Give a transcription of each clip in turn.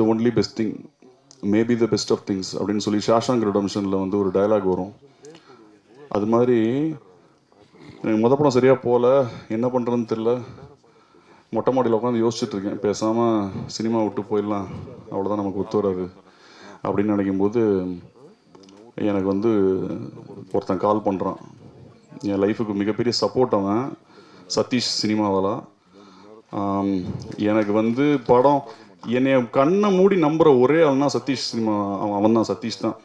The only best thing maybe the best of things அப்படின்னு சொல்லி Shawshank ரிடம்ஷனில் வந்து ஒரு டயலாக் வரும். அது மாதிரி எனக்கு முத படம் சரியாக போகல என்ன பண்ணுறதுன்னு தெரில மொட்டை மாடியில் உட்காந்து யோசிச்சுட்டு இருக்கேன். பேசாமல் சினிமா விட்டு போயிடலாம். அவ்வளோதான் நமக்கு ஒத்து வராது. அப்படின்னு நினைக்கும்போது எனக்கு வந்து ஒருத்தன் கால் பண்ணுறான் என் லைஃபுக்கு மிகப்பெரிய சப்போர்ட் அவன். சதீஷ் சினிமாவாலா. எனக்கு வந்து படம் என்னை கண்ணை மூடி நம்புற ஒரே ஆள்னா சதீஷ் சினிமா அவன் தான் சதீஷ் தான்.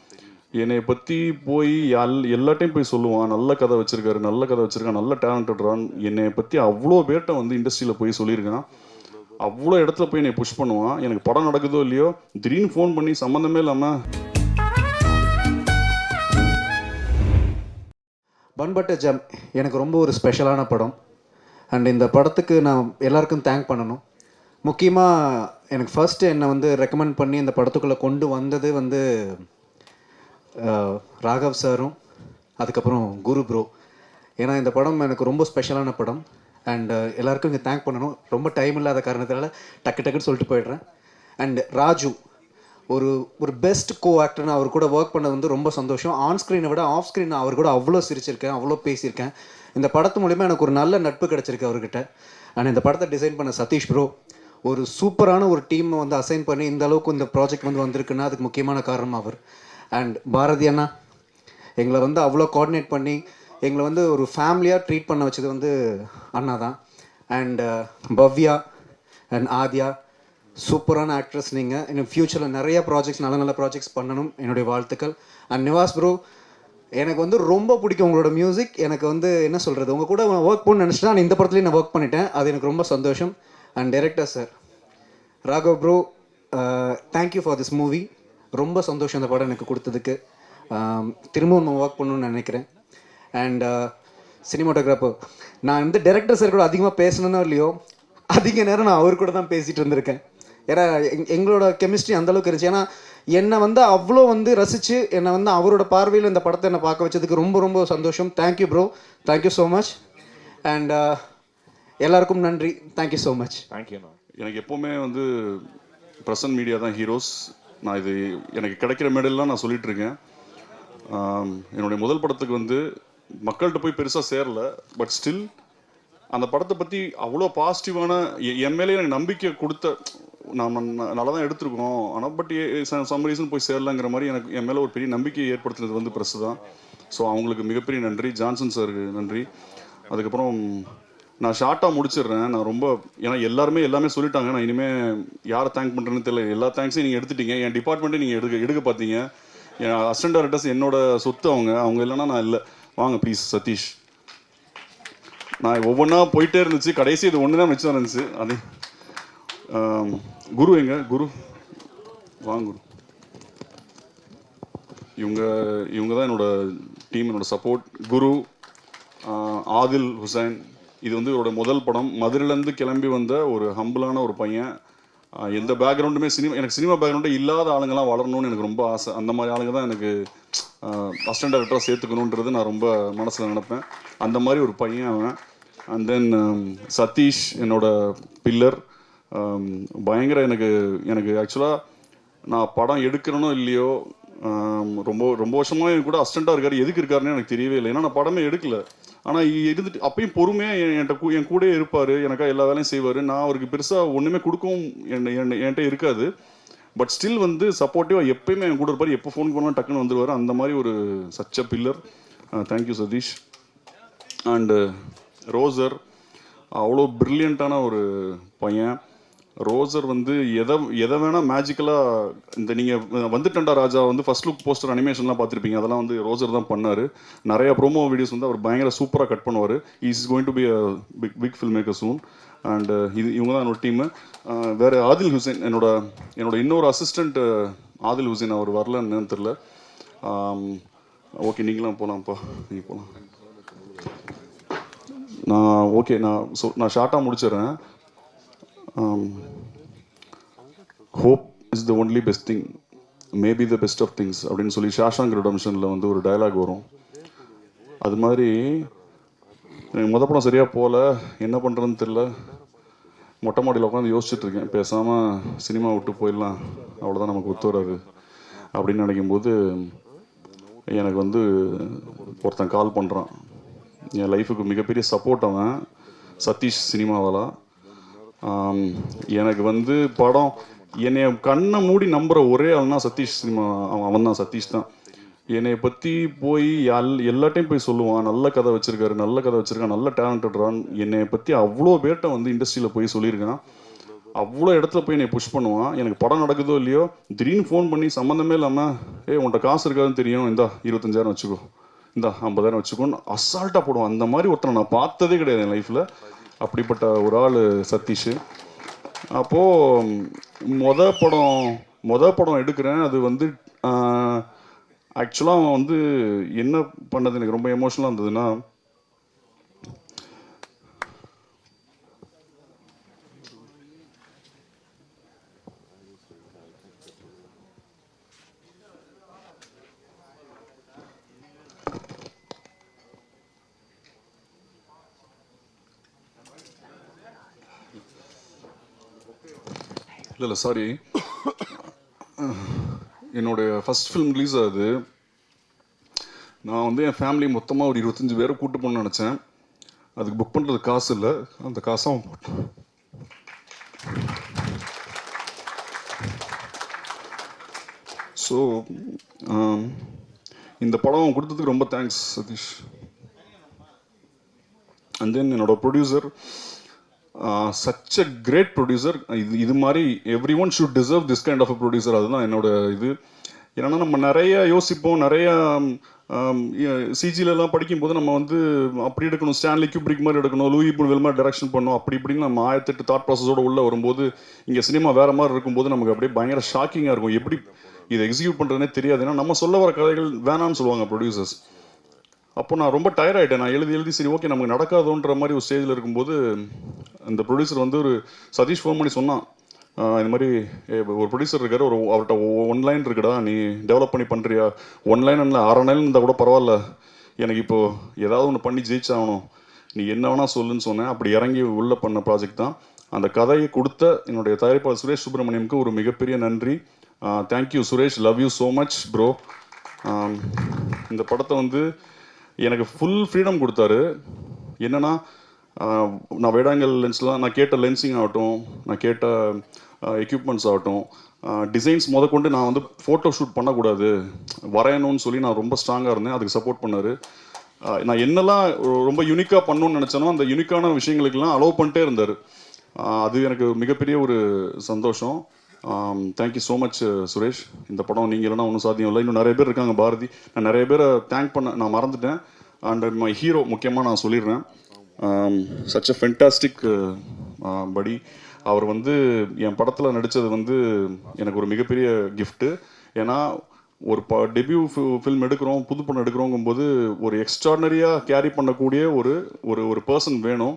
என்னை பற்றி போய் எல் எல்லாட்டையும் போய் சொல்லுவான். நல்ல கதை வச்சிருக்காரு நல்ல கதை வச்சிருக்கான் நல்ல டேலண்டட்றான் என்னை பற்றி அவ்வளோ பேர்கிட்ட வந்து இண்டஸ்ட்ரியில் போய் சொல்லியிருக்கான். அவ்வளோ இடத்துல போய் என்னை புஷ் பண்ணுவான். எனக்கு படம் நடக்குதோ இல்லையோ திடீர்னு ஃபோன் பண்ணி சம்மந்தமே இல்லாமல் பன் ஜம் எனக்கு ரொம்ப ஒரு ஸ்பெஷலான படம். அண்ட் இந்த படத்துக்கு நான் எல்லாருக்கும் தேங்க் பண்ணணும். முக்கியமாக எனக்கு ஃபர்ஸ்ட்டு என்னை வந்து ரெக்கமெண்ட் பண்ணி இந்த படத்துக்குள்ளே கொண்டு வந்தது வந்து ராகவ் சாரும் அதுக்கப்புறம் குரு ப்ரோ ஏன்னா இந்த படம் எனக்கு ரொம்ப ஸ்பெஷலான படம். அண்ட் எல்லாருக்கும் இங்கே தேங்க் பண்ணணும். ரொம்ப டைம் இல்லாத காரணத்தினால டக்கு டக்குன்னு சொல்லிட்டு போயிடுறேன். அண்ட் ராஜு ஒரு ஒரு பெஸ்ட் கோ ஆக்டர்னு அவர் கூட ஒர்க் பண்ணது வந்து ரொம்ப சந்தோஷம். ஆன் ஸ்க்ரீனை விட ஆஃப் ஸ்க்ரீன் அவர் கூட அவ்வளோ சிரிச்சிருக்கேன் அவ்வளோ பேசியிருக்கேன். இந்த படத்து மூலிமா எனக்கு ஒரு நல்ல நட்பு கிடச்சிருக்கு அவர்கிட்ட. அண்ட் இந்த படத்தை டிசைன் பண்ண சதீஷ் ப்ரோ ஒரு சூப்பரான ஒரு டீமை வந்து அசைன் பண்ணி இந்த அளவுக்கு இந்த ப்ராஜெக்ட் வந்து வந்திருக்குன்னா அதுக்கு முக்கியமான காரணம் அவர். அண்ட் பாரதி அண்ணா எங்களை வந்து அவ்வளோ கோஆர்டினேட் பண்ணி எங்களை வந்து ஒரு ஃபேமிலியாக ட்ரீட் பண்ண வச்சது வந்து அண்ணா தான். And uh, Bhavya and Adhya சூப்பரான ஆக்ட்ரஸ் நீங்கள் இன்னும் ஃப்யூச்சரில் நிறைய ப்ராஜெக்ட்ஸ் நல்ல நல்ல ப்ராஜெக்ட்ஸ் பண்ணணும். என்னுடைய வாழ்த்துக்கள். அண்ட் நிவாஸ் ப்ரோ எனக்கு வந்து ரொம்ப பிடிக்கும் உங்களோட மியூசிக் எனக்கு வந்து என்ன சொல்கிறது உங்கள் கூட ஒர்க் பண்ணு நினச்சிட்டு நான் இந்த படத்துலேயும் நான் ஒர்க் பண்ணிட்டேன். அது எனக்கு ரொம்ப சந்தோஷம். And director sir Raghav bro thank you for this movie ரொம்ப சந்தோஷம் அந்த படம் எனக்கு கொடுத்ததுக்கு. Um, திரும்பவும் நான் ஒர்க் பண்ணணும்னு நினைக்கிறேன். அண்ட் சினிமாட்டோகிராஃபர் uh, நான் வந்து டைரக்டர் சார் கூட அதிகமாக பேசணும்னோ இல்லையோ அதிக நேரம் நான் அவர் கூட தான் பேசிகிட்டு இருந்திருக்கேன். ஏன்னா எங்- எங்களோட கெமிஸ்ட்ரி அளவுக்கு இருந்துச்சு. ஏன்னா என்னை வந்து அவ்வளோ வந்து ரசித்து என்னை வந்து அவரோட பார்வையில் இந்த படத்தை என்னை பார்க்க வச்சதுக்கு ரொம்ப ரொம்ப சந்தோஷம். Thank you bro thank you so much and எல்லாருக்கும் நன்றி. தேங்க்யூ ஸோ மச் தேங்க்யூண்ணா எனக்கு எப்போவுமே வந்து ப்ரெசன்ட் மீடியா தான் ஹீரோஸ் நான் இது எனக்கு கிடைக்கிற மேடல்லாம் நான் சொல்லிட்டு இருக்கேன் என்னுடைய முதல் படத்துக்கு வந்து மக்கள்கிட்ட போய் பெருசாக சேரல. பட் ஸ்டில் அந்த படத்தை பற்றி அவ்வளோ பாசிட்டிவான என் மேலே எனக்கு நம்பிக்கை கொடுத்த நாம் நல்லா தான் எடுத்திருக்கோம். ஆனால் பட் சம் ரீசன் போய் சேரலங்கிற மாதிரி எனக்கு என் மேலே ஒரு பெரிய நம்பிக்கையை ஏற்படுத்தினது வந்து ப்ரெஸ் தான். ஸோ அவங்களுக்கு மிகப்பெரிய நன்றி. ஜான்சன் சாருக்கு நன்றி. அதுக்கப்புறம் நான் ஷார்ட்டாக முடிச்சிடுறேன். நான் ரொம்ப ஏன்னா எல்லாருமே எல்லாமே சொல்லிட்டாங்க. நான் இனிமேல் யாரை தேங்க் பண்ணுறேன்னு தெரியல. எல்லா தேங்க்ஸையும் நீங்கள் எடுத்துட்டீங்க. என் டிபார்ட்மெண்ட்டே நீங்கள் எடுக்க எடுக்க பார்த்தீங்க என் அசிஸ்டன்ட் டேரக்டர்ஸ் என்னோட சொத்து அவங்க. அவங்க இல்லைன்னா நான் இல்லை. வாங்க ப்ளீஸ் சதீஷ். நான் ஒவ்வொன்றா போயிட்டே இருந்துச்சு. கடைசி இது ஒன்று தான் மிச்சம் இருந்துச்சு. அது குரு எங்க? குரு? வாங்க குரு. இவங்க இவங்க தான் என்னோட டீம் என்னோட சப்போர்ட் குரு ஆதில் ஹுசைன். இது வந்து இவரோட முதல் படம். மதுரையிலேருந்து கிளம்பி வந்த ஒரு ஹம்பிளான ஒரு பையன். எந்த பேக்ரவுண்டுமே சினிமா எனக்கு சினிமா பேக்ரவுண்டே இல்லாத ஆளுங்கெல்லாம் வளரணும்னு எனக்கு ரொம்ப ஆசை. அந்த மாதிரி ஆளுங்க தான் எனக்கு அசிஸ்டன்ட் டேரக்டராக சேர்த்துக்கணுன்றது நான் ரொம்ப மனசில் நினப்பேன். அந்த மாதிரி ஒரு பையன் அவன். அண்ட் தென் சதீஷ் என்னோட பில்லர் பயங்கர எனக்கு எனக்கு ஆக்சுவலாக நான் படம் எடுக்கிறனோ இல்லையோ ரொம்ப ரொம்ப வருஷமாக என் கூட அஸ்டண்ட்டாக இருக்கார். எதுக்கு இருக்காருன்னு எனக்கு தெரியவே இல்லை. ஏன்னா நான் படமே எடுக்கல. ஆனால் இருந்துட்டு அப்பயும் பொறுமையாக என்கிட்ட கூ- என் கூடயே இருப்பார். எனக்கா எல்லா வேலையும் செய்வார். நான் அவருக்கு பெருசாக ஒன்றுமே கொடுக்கவும் என்ன என்- என்கிட்ட இருக்காது. பட் ஸ்டில் வந்து சப்போர்ட்டிவாக எப்பயுமே என் கூட இருப்பார். எப்போ ஃபோன் பண்ணாலும் டக்குன்னு வந்துடுவார் அந்த மாதிரி ஒரு சச்ச pillar thank you Satish. And roster அவ்வளோ ப்ரில்லியண்ட்டான ஒரு பையன். ரோசர் வந்து எதை எதை வேணால் மேஜிக்கலாக இந்த நீங்கள் வந்துட்டண்டா ராஜா வந்து ஃபஸ்ட் லுக் போஸ்டர் அனிமேஷன்லாம் பார்த்துருப்பீங்க. அதெல்லாம் வந்து ரோசர் தான் பண்ணார். நிறைய ப்ரோமோ வீடியோஸ் வந்து அவர் பயங்கர சூப்பராக கட் பண்ணுவார். Is going to be a big big film maker soon and இது இவங்க தான் என்னோட டீமு uh, வேறு ஆதில் ஹுசைன் என்னோட என்னோட இன்னொரு அசிஸ்டண்ட் uh, ஆதில் ஹுசைன் அவர் வரலன்னு தெரில ஓகே um, நீங்களாம் போகலாம்ப்பா நீங்கள் போகலாம் நான் ஓகே நான் சொ நான் ஷார்ட்டாக முடிச்சிடுறேன். Hope is the only best thing maybe the best of things அப்படின்னு சொல்லி ஷாஷாங் ரிடம்ஷனில் வந்து ஒரு டயலாக் வரும். அது மாதிரி எனக்கு முத படம் சரியாக போகல என்ன பண்ணுறதுன்னு தெரில மொட்டை மாடியில் உட்காந்து யோசிச்சுட்டு இருக்கேன். பேசாமல் சினிமா விட்டு போயிடலாம் அவ்வளோதான் நமக்கு ஒத்து வராது அப்படின்னு நினைக்கும்போது எனக்கு வந்து ஒருத்தன் கால் பண்ணுறான் என் லைஃபுக்கு மிகப்பெரிய சப்போர்ட் அவன் சதீஷ் சினிமாவாலா. எனக்கு வந்து படம் என்னைய கண்ணை மூடி நம்புகிற ஒரே ஆள்னா சதீஷ் சினிமா அவன் அவன் தான் சதீஷ் தான். என்னைய பற்றி போய் எல் எல்லாட்டையும் போய் சொல்லுவான் நல்ல கதை வச்சுருக்காரு நல்ல கதை வச்சுருக்கான் நல்ல டேலண்டட்றான் என்னைய பற்றி அவ்வளோ பேர்கிட்ட வந்து இண்டஸ்ட்ரியில் போய் சொல்லியிருக்கான். அவ்வளோ இடத்துல போய் என்னை புஷ் பண்ணுவான். எனக்கு படம் நடக்குதோ இல்லையோ திடீர்னு ஃபோன் பண்ணி சம்மந்தமே இல்லாமல் ஏ உன்கிட்ட காசு இருக்காதுன்னு தெரியும். இந்தா இருபத்தஞ்சாயிரம் வச்சுக்கோ. இந்தா ஐம்பதாயிரம் வச்சுக்கோன்னு அசால்ட்டாக போடுவான். அந்த மாதிரி ஒருத்தனை நான் பார்த்ததே கிடையாது என் லைஃப்பில் அப்படிப்பட்ட ஒரு ஆள் சதீஷ். அப்போது மொத படம் மொத படம் எடுக்கிறேன். அது வந்து ஆக்சுவலாக வந்து என்ன பண்ணது? எனக்கு ரொம்ப எமோஷனலாக இருந்ததுன்னா இல்லை இல்லை சாரி என்னுடைய ஃபஸ்ட் ஃபிலிம் ரிலீஸ் ஆகுது நான் வந்து என் ஃபேமிலி மொத்தமாக ஒரு இருபத்தஞ்சி பேரை கூட்டு போகணும்னு நினச்சேன். அதுக்கு புக் பண்ணுறது காசு இல்லை. அந்த காசை அவன் போட்டான். ஸோ um, இந்த படம் அவன் கொடுத்ததுக்கு ரொம்ப தேங்க்ஸ் சதீஷ். அண்ட் தென் என்னோட producer such a great producer இது இது மாதிரி everyone should deserve this kind of a producer அதுதான் என்னோட இது. ஏன்னா நம்ம நிறைய யோசிப்போம். நிறைய சிஜிலெலாம் படிக்கும்போது நம்ம வந்து அப்படி எடுக்கணும். ஸ்டான்லி கியூப்ரிக் மாதிரி எடுக்கணும். லூயி புல்வெல் மாதிரி டைரக்ஷன் பண்ணணும். அப்படி இப்படின்னு நம்ம ஆயிரத்தெட்டு தாட் ப்ராசஸோட உள்ளே வரும்போது இங்கே சினிமா வேறு மாதிரி இருக்கும்போது நமக்கு அப்படியே பயங்கர ஷாக்கிங்காக இருக்கும். எப்படி இதை எக்ஸிக்யூட் பண்ணுறதுனே தெரியாது. ஏன்னா நம்ம சொல்ல வர கதைகள் வேணாம்னு சொல்லுவாங்க ப்ரொடியூசர்ஸ் அப்போ நான் ரொம்ப டயர் நான் எழுதி எழுதி சரி ஓகே நமக்கு நடக்காதோன்ற மாதிரி ஒரு ஸ்டேஜில் இருக்கும்போது அந்த ப்ரொடியூசர் வந்து ஒரு சதீஷ் ஃபோன் பண்ணி சொன்னான். இந்த மாதிரி ஒரு ப்ரொடியூசர் இருக்காரு ஒரு அவர்கிட்ட ஒன் லைன் இருக்குடா நீ டெவலப் பண்ணி பண்ணுறியா ஒன் லைன் இல்லை அரை லைன் இருந்தால் கூட பரவாயில்ல. எனக்கு இப்போ ஏதாவது ஒன்று பண்ணி ஜெயிச்சாகணும். நீ என்ன வேணால் சொல்லுன்னு சொன்னேன். அப்படி இறங்கி உள்ளே பண்ண ப்ராஜெக்ட் தான். அந்த கதையை கொடுத்த என்னுடைய தயாரிப்பாளர் சுரேஷ் சுப்பிரமணியமுக்கு ஒரு மிகப்பெரிய நன்றி. Thank you Suresh. Love you so much bro இந்த படத்தை வந்து எனக்கு ஃபுல் ஃப்ரீடம் கொடுத்தாரு. என்னென்னா நான் வேடாங்கல் லென்ஸ்லாம் நான் கேட்ட லென்சிங் ஆகட்டும் நான் கேட்ட எக்யூப்மெண்ட்ஸ் ஆகட்டும் டிசைன்ஸ் முதக்கொண்டு நான் வந்து ஃபோட்டோ ஷூட் பண்ணக்கூடாது. வரையணும்னு சொல்லி நான் ரொம்ப ஸ்ட்ராங்காக இருந்தேன். அதுக்கு சப்போர்ட் பண்ணார். நான் என்னெல்லாம் ரொம்ப யூனிக்காக பண்ணணும்னு நினச்சேனோ அந்த யூனிக்கான விஷயங்களுக்கெல்லாம் அலோவ் பண்ணிட்டே இருந்தார். அது எனக்கு மிகப்பெரிய ஒரு சந்தோஷம். தேங்க்யூ ஸோ மச் சுரேஷ் இந்த படம் நீங்கள் இல்லைன்னா ஒன்றும் சாத்தியம் இல்லை. இன்னும் நிறைய பேர் இருக்காங்க பாரதி. நான் நிறைய பேரை தேங்க் பண்ண நான் மறந்துட்டேன். அண்ட் மை ஹீரோ முக்கியமாக நான் சொல்லிடுறேன். சச் அ ஃபென்டாஸ்டிக் படி அவர் வந்து என் படத்தில் நடித்தது வந்து எனக்கு ஒரு மிகப்பெரிய கிஃப்ட்டு ஏன்னா ஒரு ப டெபியூ ஃபில்ம் எடுக்கிறோம் புது படம் எடுக்கிறோங்கும்போது ஒரு எக்ஸ்ட்ராடனரியாக கேரி பண்ணக்கூடிய ஒரு ஒரு ஒரு பர்சன் வேணும்.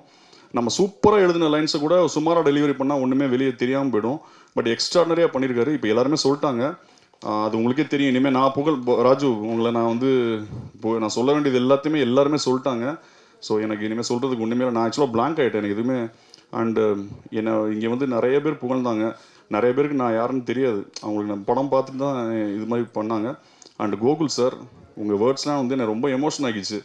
நம்ம சூப்பராக எழுதின லைன்ஸை கூட சுமாராக டெலிவரி பண்ணால் ஒன்றுமே வெளியே தெரியாமல் போயிடும். பட் எக்ஸ்ட்ராடனரியாக பண்ணியிருக்காரு இப்போ எல்லாருமே சொல்லிட்டாங்க. அது உங்களுக்கே தெரியும். இனிமேல் நான் புகழ் ராஜு உங்களை நான் வந்து இப்போ நான் சொல்ல வேண்டியது எல்லாத்தையுமே எல்லாருமே சொல்லிட்டாங்க. ஸோ எனக்கு இனிமேல் சொல்கிறதுக்கு ஒன்றுமே நான் ஆக்சுவலாக பிளாங்க் ஆகிட்டேன் எனக்கு எதுவுமே அண்டு என்னை இங்கே வந்து நிறைய பேர் புகழ்ந்தாங்க. நிறைய பேருக்கு நான் யாருன்னு தெரியாது. அவங்களுக்கு நான் படம் பார்த்துட்டு தான் இது மாதிரி பண்ணாங்க. அண்டு கோகுல் சார் உங்கள் வேர்ட்ஸ்லாம் வந்து என்னை ரொம்ப எமோஷன் ஆகிடுச்சு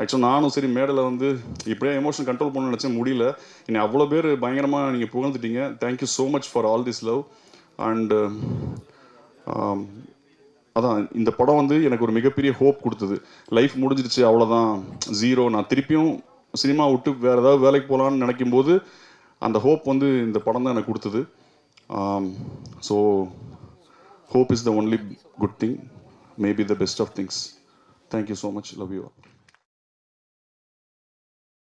ஆக்சுவலாக நானும் சரி மேடையில் வந்து இப்படியே எமோஷன் கண்ட்ரோல் பண்ண நினச்சேன் முடியல. இனி அவ்வளோ பேர் பயங்கரமாக நீங்கள் புகழ்ந்துட்டீங்க. Thank you so much for all this love and அதான் இந்த படம் வந்து எனக்கு ஒரு மிகப்பெரிய ஹோப் கொடுத்தது. லைஃப் முடிஞ்சிருச்சு அவ்வளோதான் ஜீரோ நான் திருப்பியும் சினிமா விட்டு வேறு ஏதாவது வேலைக்கு போகலான்னு நினைக்கும் போது அந்த ஹோப் வந்து இந்த படம் தான் எனக்கு கொடுத்தது. So hope is the only good thing maybe the best of things thank you so much love you